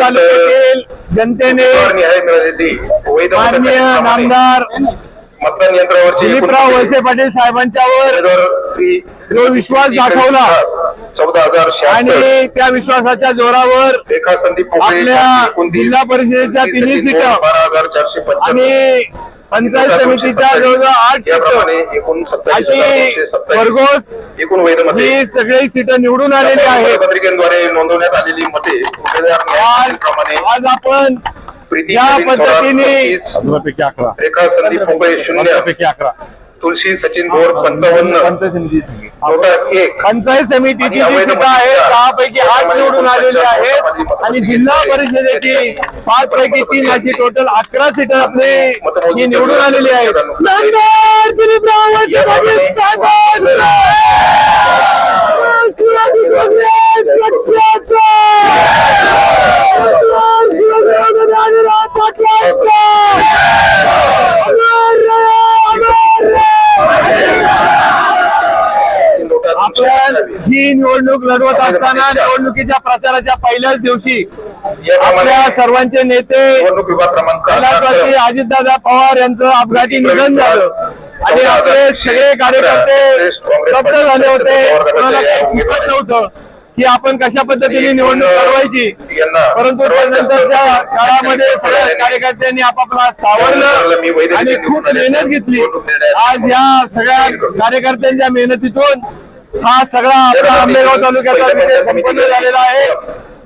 तालुक्यातील जनतेने माननीय नामदार मतदान यंत्रावरची दिलीपराव वळसे पाटील साहेबांच्यावर श्री जो विश्वास दाखवला चौदा हजार आणि त्या विश्वासाच्या जोरावर रेखा संदीप आपल्या जिल्हा परिषदेच्या तिन्ही सीटं बोर, हजार चारशे. आणि पंचायत समितीच्या जवळजवळ आठ सीट. अशी भरघोस एकूण ही सगळी सीटं निवडून आलेली आहेत. पत्रिकेद्वारे नोंदवण्यात आलेली मते आज आपण प्रीती या नवीन थोरात पद्धतीने- पंधरापैकी अकरा. रेखा संदीप पोकळे शून्य. पंधरापैकी अकरा. तुलसी सचिन बोर पंचावन्न. पंचायत समिती संघ. नोटा एक. पंचायत समितीची आणि जी अवैध सीटं आहेत मतदार- दहा पैकी आठ निवडून आलेले आहेत. आणि जिल्हा परिषदेची पाच पैकी तीन अशी टोटल अकरा सीटं आपली ही निवडून आलेली आहेत. नामदार दिलीपराव वळसे पाटील साहेबांचा! ही निवडणूक लढवत असताना निवडणुकीच्या प्रचाराच्या पहिल्याच दिवशी आपल्या सर्वांचे नेते अजितदादा पवार यांचं अपघाती निधन झालं. आणि आपले सगळे कार्यकर्ते स्तब्ध झाले होते. कोणाला काही सुचत नव्हतं की आपण कशा पद्धतीने निवडणूक लढवायची. परंतु त्यानंतरच्या काळामध्ये सगळ्या कार्यकर्त्यांनी आपापला सावरलं आणि खूप मेहनत घेतली. आज या सगळ्या कार्यकर्त्यांच्या मेहनतीतून हा सगळा आपला आंबेगाव तालुक्याचा विजय संपन्न झालेला आहे.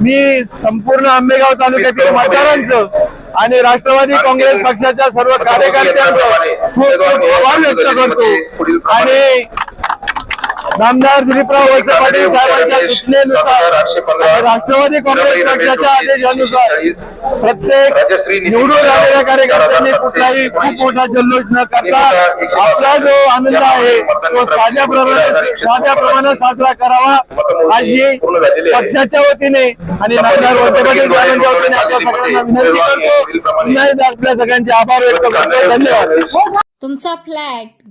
मी संपूर्ण आंबेगाव तालुक्यातील मतदारांचं आणि राष्ट्रवादी काँग्रेस पक्षाच्या सर्व कार्यकर्त्यांचं खूप खूप आभार व्यक्त करतो. आणि नामदार दिलीपराव वळसे पाटील साहेबांच्या सूचनेनुसार राष्ट्रवादी काँग्रेस पक्षाच्या आदेशानुसार प्रत्येक निवडून आलेल्या कार्यकर्त्यांनी कुठलाही खूप मोठा जल्लोष न करता आपला जो आनंद आहे तो साध्या प्रमाणात साध्या प्रमाणात साजरा करावा अशी पक्षाच्या वतीने आणि नामदार वळसे पाटील साहेबांच्या वतीने आपल्या सगळ्यांना विनंती करतो. पुन्हा एकदा आपल्या सगळ्यांचे आभार व्यक्त करतो. धन्यवाद. तुमचा फ्लॅट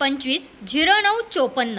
पंचवीस झिरो नऊ चोपन्न.